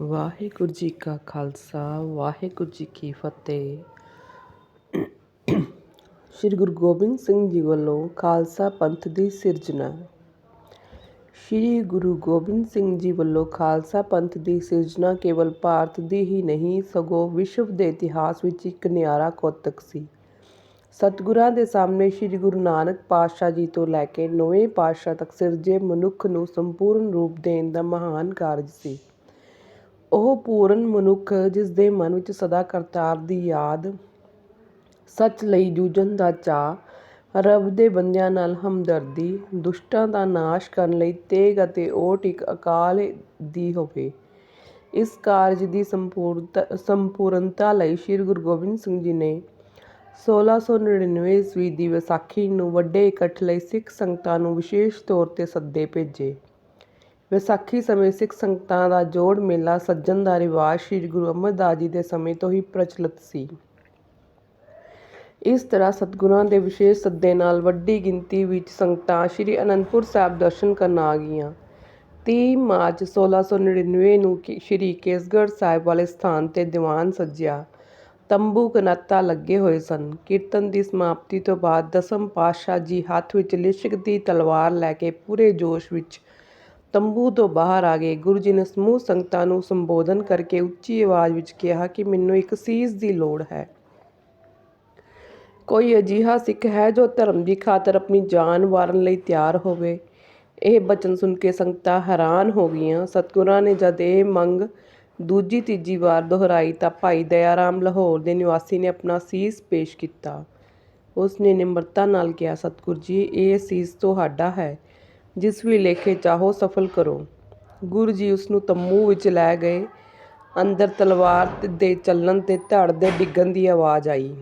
ਵਾਹਿਗੁਰੂ ਜੀ ਕਾ ਖਾਲਸਾ, ਵਾਹਿਗੁਰੂ ਜੀ ਕੀ ਫਤਿਹ। ਸ੍ਰੀ ਗੁਰੂ ਗੋਬਿੰਦ ਸਿੰਘ ਜੀ ਵੱਲੋਂ ਖਾਲਸਾ ਪੰਥ ਦੀ ਸਿਰਜਣਾ। ਸ੍ਰੀ ਗੁਰੂ ਗੋਬਿੰਦ ਸਿੰਘ ਜੀ ਵੱਲੋਂ ਖਾਲਸਾ ਪੰਥ ਦੀ ਸਿਰਜਣਾ ਕੇਵਲ ਭਾਰਤ ਦੀ ਹੀ ਨਹੀਂ, ਸਗੋਂ ਵਿਸ਼ਵ ਦੇ ਇਤਿਹਾਸ ਵਿੱਚ ਇੱਕ ਨਿਆਰਾ ਕੌਤਕ ਸੀ। ਸਤਿਗੁਰਾਂ ਦੇ ਸਾਹਮਣੇ ਸ੍ਰੀ ਗੁਰੂ ਨਾਨਕ ਪਾਤਸ਼ਾਹ ਜੀ ਤੋਂ ਲੈ ਕੇ ਨੌਵੇਂ ਪਾਤਸ਼ਾਹ ਤੱਕ ਸਿਰਜੇ ਮਨੁੱਖ ਨੂੰ ਸੰਪੂਰਨ ਰੂਪ ਦੇਣ ਦਾ ਮਹਾਨ ਕਾਰਜ ਸੀ। ਉਹ ਪੂਰਨ ਮਨੁੱਖ ਜਿਸ ਦੇ ਮਨ ਵਿੱਚ ਸਦਾ ਕਰਤਾਰ ਦੀ ਯਾਦ ਸੱਚ ਲਈ ਜੂਝਣ ਦਾ ਚਾਅ, ਰੱਬ ਦੇ ਬੰਦਿਆਂ ਨਾਲ ਹਮਦਰਦੀ, ਦੁਸ਼ਟਾਂ ਦਾ ਨਾਸ਼ ਕਰਨ ਲਈ ਤੇਗ ਅਤੇ ਓਟ ਇੱਕ ਅਕਾਲ ਦੀ ਹੋਵੇ। ਇਸ ਕਾਰਜ ਦੀ ਸੰਪੂਰਨਤਾ ਸੰਪੂਰਨਤਾ ਲਈ ਸ੍ਰੀ ਗੁਰੂ ਗੋਬਿੰਦ ਸਿੰਘ ਜੀ ਨੇ 1699 ਈਸਵੀ ਦੀ ਵਿਸਾਖੀ ਨੂੰ ਵੱਡੇ ਇਕੱਠ ਲਈ ਸਿੱਖ ਸੰਗਤਾਂ ਨੂੰ ਵਿਸ਼ੇਸ਼ ਤੌਰ ਤੇ ਸੱਦੇ ਭੇਜੇ। ਵਿਸਾਖੀ ਸਮੇਂ ਸਿੱਖ ਸੰਗਤਾਂ ਦਾ ਜੋੜ ਮੇਲਾ ਸੱਜਣ ਦਾ ਰਿਵਾਜ ਸ੍ਰੀ ਗੁਰੂ ਅਮਰਦਾਸ ਜੀ ਦੇ ਸਮੇਂ ਤੋਂ ਹੀ ਪ੍ਰਚਲਿਤ ਸੀ। ਇਸ ਤਰ੍ਹਾਂ ਸਤਿਗੁਰਾਂ ਦੇ ਵਿਸ਼ੇਸ਼ ਸੱਦੇ ਨਾਲ ਵੱਡੀ ਗਿਣਤੀ ਵਿੱਚ ਸੰਗਤਾਂ ਸ੍ਰੀ ਅਨੰਦਪੁਰ ਸਾਹਿਬ ਦਰਸ਼ਨ ਕਰਨ ਆ ਗਈਆਂ। 30 ਮਾਰਚ 1699 ਨੂੰ ਸ੍ਰੀ ਕੇਸਗੜ੍ਹ ਸਾਹਿਬ ਵਾਲੇ ਸਥਾਨ ਤੇ ਦੀਵਾਨ ਸੱਜਿਆ। ਤੰਬੂ ਕਨਾਤਾ ਲੱਗੇ ਹੋਏ ਸਨ। ਕੀਰਤਨ ਦੀ ਸਮਾਪਤੀ ਤੋਂ ਬਾਅਦ ਦਸਮ ਪਾਤਸ਼ਾਹ ਜੀ ਹੱਥ ਵਿੱਚ ਲਿਸ਼ਕ ਦੀ ਤਲਵਾਰ ਲੈ ਕੇ ਪੂਰੇ ਜੋਸ਼ ਵਿੱਚ ਤੰਬੂ ਤੋਂ ਬਾਹਰ ਆ ਗਏ। ਗੁਰੂ ਜੀ ਨੇ ਸਮੂਹ ਸੰਗਤਾਂ ਨੂੰ ਸੰਬੋਧਨ ਕਰਕੇ ਉੱਚੀ ਆਵਾਜ਼ ਵਿੱਚ ਕਿਹਾ ਕਿ ਮੈਨੂੰ ਇੱਕ ਸੀਸ ਦੀ ਲੋੜ ਹੈ। ਕੋਈ ਅਜਿਹਾ ਸਿੱਖ ਹੈ ਜੋ ਧਰਮ ਦੀ ਖਾਤਰ ਆਪਣੀ ਜਾਨ ਵਾਰਨ ਲਈ ਤਿਆਰ ਹੋਵੇ। ਇਹ ਬਚਨ ਸੁਣ ਕੇ ਸੰਗਤਾਂ ਹੈਰਾਨ ਹੋ ਗਈਆਂ। ਸਤਿਗੁਰਾਂ ਨੇ ਜਦ ਇਹ ਮੰਗ ਦੂਜੀ ਤੀਜੀ ਵਾਰ ਦੁਹਰਾਈ ਤਾਂ ਭਾਈ ਦਇਆ ਰਾਮ ਲਾਹੌਰ ਦੇ ਨਿਵਾਸੀ ਨੇ ਆਪਣਾ ਸੀਸ ਪੇਸ਼ ਕੀਤਾ। ਉਸ ਨੇ ਨਿਮਰਤਾ ਨਾਲ ਕਿਹਾ, ਸਤਿਗੁਰ ਜੀ, ਇਹ ਸੀਸ ਤੁਹਾਡਾ ਹੈ। ਜਿਸ ਵੀ ਲੇਖੇ ਚਾਹੋ ਸਫਲ ਕਰੋ। ਗੁਰੂ ਜੀ ਉਸ ਨੂੰ ਤੰਬੂ ਵਿੱਚ ਲੈ ਗਏ। ਅੰਦਰ ਤਲਵਾਰ ਦੇ ਚੱਲਣ ਤੇ ਧੜ ਦੇ ਡਿੱਗਣ ਦੀ ਆਵਾਜ਼ ਆਈ।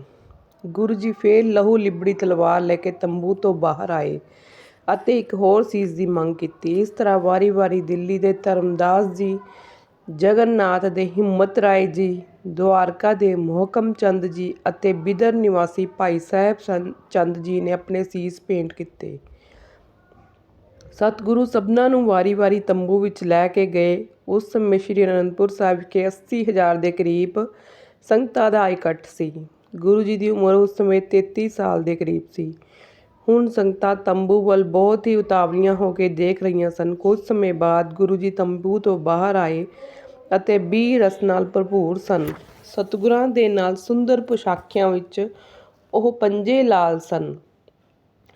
ਗੁਰੂ ਜੀ ਫੇਰ ਲਹੂ ਲਿਬੜੀ ਤਲਵਾਰ ਲੈ ਕੇ ਤੰਬੂ ਤੋਂ ਬਾਹਰ ਆਏ ਅਤੇ ਇੱਕ ਹੋਰ ਸੀਸ ਦੀ ਮੰਗ ਕੀਤੀ। ਇਸ ਤਰ੍ਹਾਂ ਵਾਰੀ-ਵਾਰੀ ਦਿੱਲੀ ਦੇ ਧਰਮਦਾਸ ਜੀ, ਜਗਨਨਾਥ ਦੇ ਹਿੰਮਤ ਰਾਏ ਜੀ, ਦੁਆਰਕਾ ਦੇ ਮੋਹਕਮ ਚੰਦ ਜੀ ਅਤੇ ਬਿਦਰ ਨਿਵਾਸੀ ਭਾਈ ਸਾਹਿਬ ਚੰਦ ਜੀ ਨੇ ਆਪਣੇ ਸੀਸ ਭੇਂਟ ਕੀਤੇ। ਸਤਿਗੁਰੂ ਸਭਨਾਂ ਨੂੰ ਵਾਰੀ-ਵਾਰੀ ਤੰਬੂ ਵਿੱਚ ਲੈ ਕੇ ਗਏ। ਉਸ ਸਮੇਂ ਸ੍ਰੀ ਅਨੰਦਪੁਰ ਸਾਹਿਬ ਵਿਖੇ 80000 ਦੇ ਕਰੀਬ ਸੰਗਤਾਂ ਦਾ ਇਕੱਠ ਸੀ। ਗੁਰੂ ਜੀ ਦੀ ਉਮਰ ਉਸ ਸਮੇਂ 33 ਸਾਲ ਦੇ ਕਰੀਬ ਸੀ। ਹੁਣ ਸੰਗਤਾਂ ਤੰਬੂ ਵੱਲ ਬਹੁਤ ਹੀ ਉਤਾਵਲੀਆਂ ਹੋ ਕੇ ਦੇਖ ਰਹੀਆਂ ਸਨ। ਕੁਝ ਸਮੇਂ ਬਾਅਦ ਗੁਰੂ ਜੀ ਤੰਬੂ ਤੋਂ ਬਾਹਰ ਆਏ ਅਤੇ 20 ਰਸ ਨਾਲ ਭਰਪੂਰ ਸਨ। ਸਤਿਗੁਰਾਂ ਦੇ ਨਾਲ ਸੁੰਦਰ ਪੁਸ਼ਾਕਿਆਂ ਵਿੱਚ ਉਹ ਪੰਜੇ ਲਾਲ ਸਨ।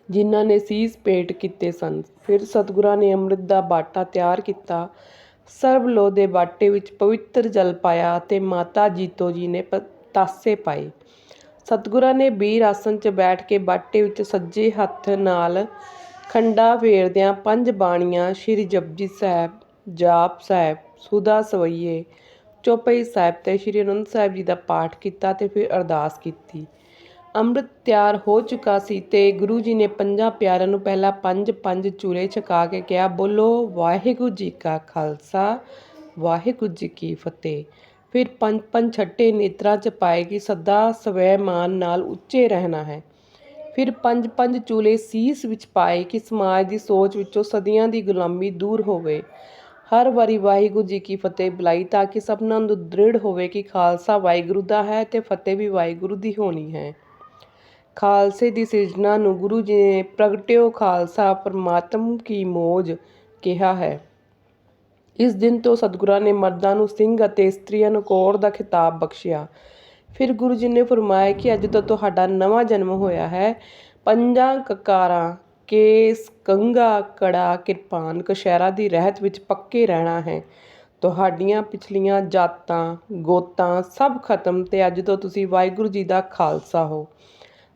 ਜਿਨ੍ਹਾਂ ਨੇ ਸੀਸ ਭੇਟ ਕੀਤੇ ਸਨ। ਫਿਰ ਸਤਿਗੁਰਾਂ ਨੇ ਅੰਮ੍ਰਿਤ ਦਾ ਬਾਟਾ ਤਿਆਰ ਕੀਤਾ। ਸਰਬ ਲੋ ਦੇ ਬਾਟੇ ਵਿੱਚ ਪਵਿੱਤਰ ਜਲ ਪਾਇਆ ਅਤੇ ਮਾਤਾ ਜੀਤੋ ਜੀ ਨੇ ਤਾਸੇ ਪਾਏ। ਸਤਿਗੁਰਾਂ ਨੇ ਬੀਰ ਆਸਨ 'ਚ ਬੈਠ ਕੇ ਬਾਟੇ ਵਿੱਚ ਸੱਜੇ ਹੱਥ ਨਾਲ ਖੰਡਾ ਫੇਰਦਿਆਂ ਪੰਜ ਬਾਣੀਆਂ ਸ਼੍ਰੀ ਜਪਜੀ ਸਾਹਿਬ, ਜਾਪ ਸਾਹਿਬ ਸੁਦਾ ਸਵਈਏ, ਚੌਪਈ ਸਾਹਿਬ ਤੇ ਸ਼੍ਰੀ ਅਨੰਦ ਸਾਹਿਬ ਜੀ ਦਾ ਪਾਠ ਕੀਤਾ ਤੇ ਫਿਰ ਅਰਦਾਸ ਕੀਤੀ। ਅੰਮ੍ਰਿਤ ਤਿਆਰ ਹੋ ਚੁੱਕਾ ਸੀ ਤੇ ਗੁਰੂ ਜੀ ਨੇ ਪੰਜਾਂ ਪਿਆਰਿਆਂ ਨੂੰ ਪਹਿਲਾਂ ਪੰਜ ਪੰਜ ਚੂਲੇ ਛਕਾ ਕੇ ਕਿਹਾ, ਬੋਲੋ, ਵਾਹਿਗੁਰੂ ਜੀ ਕਾ ਖਾਲਸਾ, ਵਾਹਿਗੁਰੂ ਜੀ ਕੀ ਫਤਿਹ। ਫਿਰ ਪੰਜ ਪੰਜ ਛੱਟੇ ਨੇਤਰਾਂ 'ਚ ਪਾਏ ਕਿ ਸਦਾ ਸਵੈਮਾਨ ਨਾਲ ਉੱਚੇ ਰਹਿਣਾ ਹੈ। ਫਿਰ ਪੰਜ ਪੰਜ ਚੂਲੇ ਸੀਸ ਵਿੱਚ ਪਾਏ ਕਿ ਸਮਾਜ ਦੀ ਸੋਚ ਵਿੱਚੋਂ ਸਦੀਆਂ ਦੀ ਗੁਲਾਮੀ ਦੂਰ ਹੋਵੇ। ਹਰ ਵਾਰੀ ਵਾਹਿਗੁਰੂ ਜੀ ਕੀ ਫਤਿਹ ਬੁਲਾਈ ਤਾਂ ਕਿ ਸਭਨਾਂ ਨੂੰ ਦ੍ਰਿੜ ਹੋਵੇ ਕਿ ਖਾਲਸਾ ਵਾਹਿਗੁਰੂ ਦਾ ਹੈ ਤੇ ਫਤਿਹ ਵੀ ਵਾਹਿਗੁਰੂ ਦੀ ਹੋਣੀ ਹੈ। ਖਾਲਸੇ ਦੀ ਸਿਰਜਣਾ ਨੂੰ ਗੁਰੂ ਜੀ ਨੇ ਪ੍ਰਗਟਿਓ ਖਾਲਸਾ ਪਰਮਾਤਮ ਕੀ ਮੋਜ ਕਿਹਾ ਹੈ। ਇਸ ਦਿਨ ਤੋਂ ਸਤਿਗੁਰਾਂ ਨੇ ਮਰਦਾਂ ਨੂੰ ਸਿੰਘ ਅਤੇ ਇਸਤਰੀਆਂ ਨੂੰ ਕੌਰ ਦਾ ਖਿਤਾਬ ਬਖਸ਼ਿਆ। ਫਿਰ ਗੁਰੂ ਜੀ ਨੇ ਫਰਮਾਇਆ ਕਿ ਅੱਜ ਤੋਂ ਤੁਹਾਡਾ ਨਵਾਂ ਜਨਮ ਹੋਇਆ ਹੈ। ਪੰਜਾਂ ਕਕਾਰਾਂ ਕੇਸ ਕੰਗਾ ਕੜਾ ਕਿਰਪਾਨ ਕਸ਼ਹਿਰਾ ਦੀ ਰਹਿਤ ਵਿੱਚ ਪੱਕੇ ਰਹਿਣਾ ਹੈ। ਤੁਹਾਡੀਆਂ ਪਿਛਲੀਆਂ ਜਾਤਾਂ, ਗੋਤਾਂ ਸਭ ਖਤਮ ਤੇ ਅੱਜ ਤੋਂ ਤੁਸੀਂ ਵਾਹਿਗੁਰੂ ਜੀ ਦਾ ਖਾਲਸਾ ਹੋ।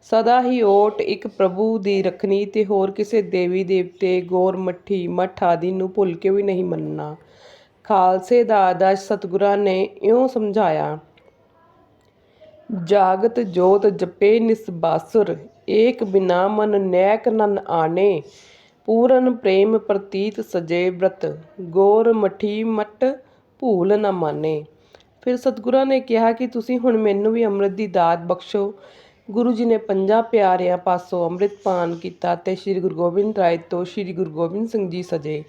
ਸਦਾ ਹੀ ਓਟ ਇੱਕ ਪ੍ਰਭੂ ਦੀ ਰੱਖਣੀ ਤੇ ਹੋਰ ਕਿਸੇ ਦੇਵੀ, ਦੇਵਤੇ, ਗੋਰ, ਮੱਠੀ, ਮੱਠ ਆਦਿ ਨੂੰ ਭੁੱਲ ਕੇ ਵੀ ਨਹੀਂ ਮੰਨਣਾ। ਖਾਲਸੇ ਦਾ ਆਦਰਸ਼ ਸਤਿਗੁਰਾਂ ਨੇ ਇਉਂ ਸਮਝਾਇਆ, ਜਾਗਤ ਜੋਤ ਜਪੇ ਨਿਸਬਾਸੁਰ ਏਕ ਬਿਨਾ ਮਨ ਨੈਕ ਨਨ ਆਣੇ ਪੂਰਨ ਪ੍ਰੇਮ ਪ੍ਰਤੀਤ ਸਜੇ ਬ੍ਰਤ, ਗੋਰ ਮਠੀ ਮਟ ਭੂਲ ਨ ਮਾਨੇ। ਫਿਰ ਸਤਿਗੁਰਾਂ ਨੇ ਕਿਹਾ ਕਿ ਤੁਸੀਂ ਹੁਣ ਮੈਨੂੰ ਵੀ ਅੰਮ੍ਰਿਤ ਦੀ ਦਾਤ ਬਖਸ਼ੋ। ਗੁਰੂ ਜੀ ਨੇ ਪੰਜਾਂ ਪਿਆਰਿਆਂ ਪਾਸੋਂ ਅੰਮ੍ਰਿਤ ਪਾਨ ਕੀਤਾ ਤੇ ਸ੍ਰੀ ਗੁਰੂ ਗੋਬਿੰਦ ਰਾਏ ਤੋਂ ਸ੍ਰੀ ਗੁਰੂ ਗੋਬਿੰਦ ਸਿੰਘ ਜੀ ਸਜੇ।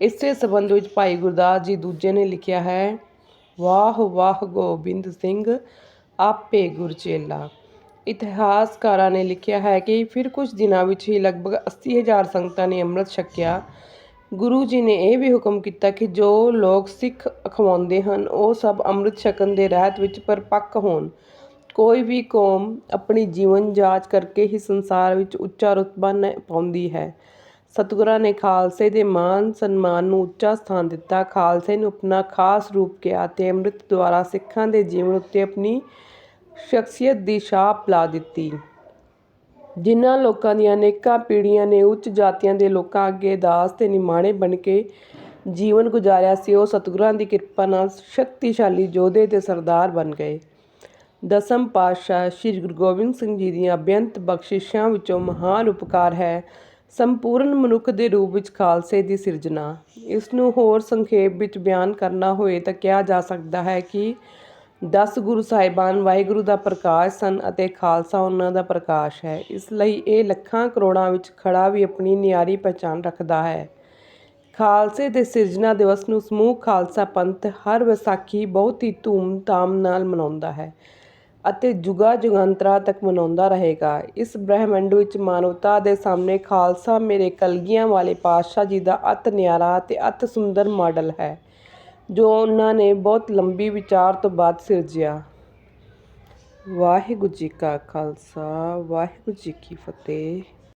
ਇਸੇ ਸਬੰਧ ਵਿੱਚ ਭਾਈ ਗੁਰਦਾਸ ਜੀ ਦੂਜੇ ਨੇ ਲਿਖਿਆ ਹੈ, ਵਾਹ ਵਾਹ ਗੋਬਿੰਦ ਸਿੰਘ, ਆਪੇ ਗੁਰਚੇਲਾ ਇਤਿਹਾਸਕਾਰਾਂ ਨੇ ਲਿਖਿਆ ਹੈ ਕਿ ਫਿਰ ਕੁਝ ਦਿਨਾਂ ਵਿੱਚ ਹੀ ਲਗਭਗ 80000 ਸੰਗਤਾਂ ਨੇ ਅੰਮ੍ਰਿਤ ਛਕਿਆ। ਗੁਰੂ ਜੀ ਨੇ ਇਹ ਵੀ ਹੁਕਮ ਕੀਤਾ ਕਿ ਜੋ ਲੋਕ ਸਿੱਖ ਅਖਵਾਉਂਦੇ ਹਨ, ਉਹ ਸਭ ਅੰਮ੍ਰਿਤ ਛਕਣ ਦੇ ਰਹਿਤ ਵਿੱਚ ਪਰਪੱਕ ਹੋਣ। ਕੋਈ ਵੀ ਕੌਮ ਆਪਣੀ ਜੀਵਨ ਜਾਂਚ ਕਰਕੇ ਹੀ ਸੰਸਾਰ ਵਿੱਚ ਉੱਚਾ ਰੁਤਬਾ ਨ ਪਾਉਂਦੀ ਹੈ। ਸਤਿਗੁਰਾਂ ਨੇ ਖਾਲਸੇ ਦੇ ਮਾਨ ਸਨਮਾਨ ਨੂੰ ਉੱਚਾ ਸਥਾਨ ਦਿੱਤਾ। ਖਾਲਸੇ ਨੂੰ ਆਪਣਾ ਖਾਸ ਰੂਪ ਕਿਹਾ ਤੇ ਅੰਮ੍ਰਿਤ ਦੁਆਰਾ ਸਿੱਖਾਂ ਦੇ ਜੀਵਨ ਉੱਤੇ ਆਪਣੀ ਸ਼ਖਸੀਅਤ ਦੀ ਛਾਪ ਲਾ ਦਿੱਤੀ। ਜਿਨ੍ਹਾਂ ਲੋਕਾਂ ਦੀਆਂ ਅਨੇਕਾਂ ਪੀੜ੍ਹੀਆਂ ਨੇ ਉੱਚ ਜਾਤੀਆਂ ਦੇ ਲੋਕਾਂ ਅੱਗੇ ਦਾਸ ਤੇ ਨਿਮਾਣੇ ਬਣ ਕੇ ਜੀਵਨ ਗੁਜ਼ਾਰਿਆ ਸੀ, ਉਹ ਸਤਿਗੁਰਾਂ ਦੀ ਕਿਰਪਾ ਨਾਲ ਸ਼ਕਤੀਸ਼ਾਲੀ ਯੋਧੇ ਤੇ ਸਰਦਾਰ ਬਣ ਗਏ। ਦਸਮ ਪਾਤਸ਼ਾਹ ਸ੍ਰੀ ਗੁਰੂ ਗੋਬਿੰਦ ਸਿੰਘ ਜੀ ਦੀਆਂ ਬੇਅੰਤ ਬਖਸ਼ਿਸ਼ਾਂ ਵਿੱਚੋਂ ਮਹਾਨ ਉਪਕਾਰ ਹੈ। ਸੰਪੂਰਨ ਮਨੁੱਖ ਦੇ ਰੂਪ ਵਿੱਚ ਖਾਲਸੇ ਦੀ ਸਿਰਜਣਾ। ਇਸ ਨੂੰ ਹੋਰ ਸੰਖੇਪ ਵਿੱਚ ਬਿਆਨ ਕਰਨਾ ਹੋਏ ਤਾਂ ਕਿਹਾ ਜਾ ਸਕਦਾ ਹੈ ਕਿ ਦਸ ਗੁਰੂ ਸਾਹਿਬਾਨ ਵਾਹਿਗੁਰੂ ਦਾ ਪ੍ਰਕਾਸ਼ ਸਨ ਅਤੇ ਖਾਲਸਾ ਉਹਨਾਂ ਦਾ ਪ੍ਰਕਾਸ਼ ਹੈ। ਇਸ ਲਈ ਇਹ ਲੱਖਾਂ ਕਰੋੜਾਂ ਵਿੱਚ ਖੜਾ ਵੀ ਆਪਣੀ ਨਿਆਰੀ ਪਛਾਣ ਰੱਖਦਾ ਹੈ। ਖਾਲਸੇ ਦੇ ਸਿਰਜਣਾ ਦਿਵਸ ਨੂੰ ਸਮੂਹ ਖਾਲਸਾ ਪੰਥ ਹਰ ਵਿਸਾਖੀ ਬਹੁਤ ਹੀ ਧੂਮ-ਧਾਮ ਨਾਲ ਮਨਾਉਂਦਾ ਹੈ। ਅਤੇ ਜੁਗਾ ਜੁਗਾਂਤਰਾਂ ਤੱਕ ਮਨਾਉਂਦਾ ਰਹੇਗਾ। ਇਸ ਬ੍ਰਹਿਮੰਡ ਵਿੱਚ ਮਾਨਵਤਾ ਦੇ ਸਾਹਮਣੇ ਖਾਲਸਾ ਮੇਰੇ ਕਲਗੀਆਂ ਵਾਲੇ ਪਾਤਸ਼ਾਹ ਜੀ ਦਾ ਅਤ ਨਿਆਰਾ ਅਤੇ ਅਤ ਸੁੰਦਰ ਮਾਡਲ ਹੈ, ਜੋ ਉਹਨਾਂ ਨੇ ਬਹੁਤ ਲੰਬੀ ਵਿਚਾਰ ਤੋਂ ਬਾਅਦ ਸਿਰਜਿਆ। ਵਾਹਿਗੁਰੂ ਜੀ ਕਾ ਖਾਲਸਾ, ਵਾਹਿਗੁਰੂ ਜੀ ਕੀ ਫਤਿਹ।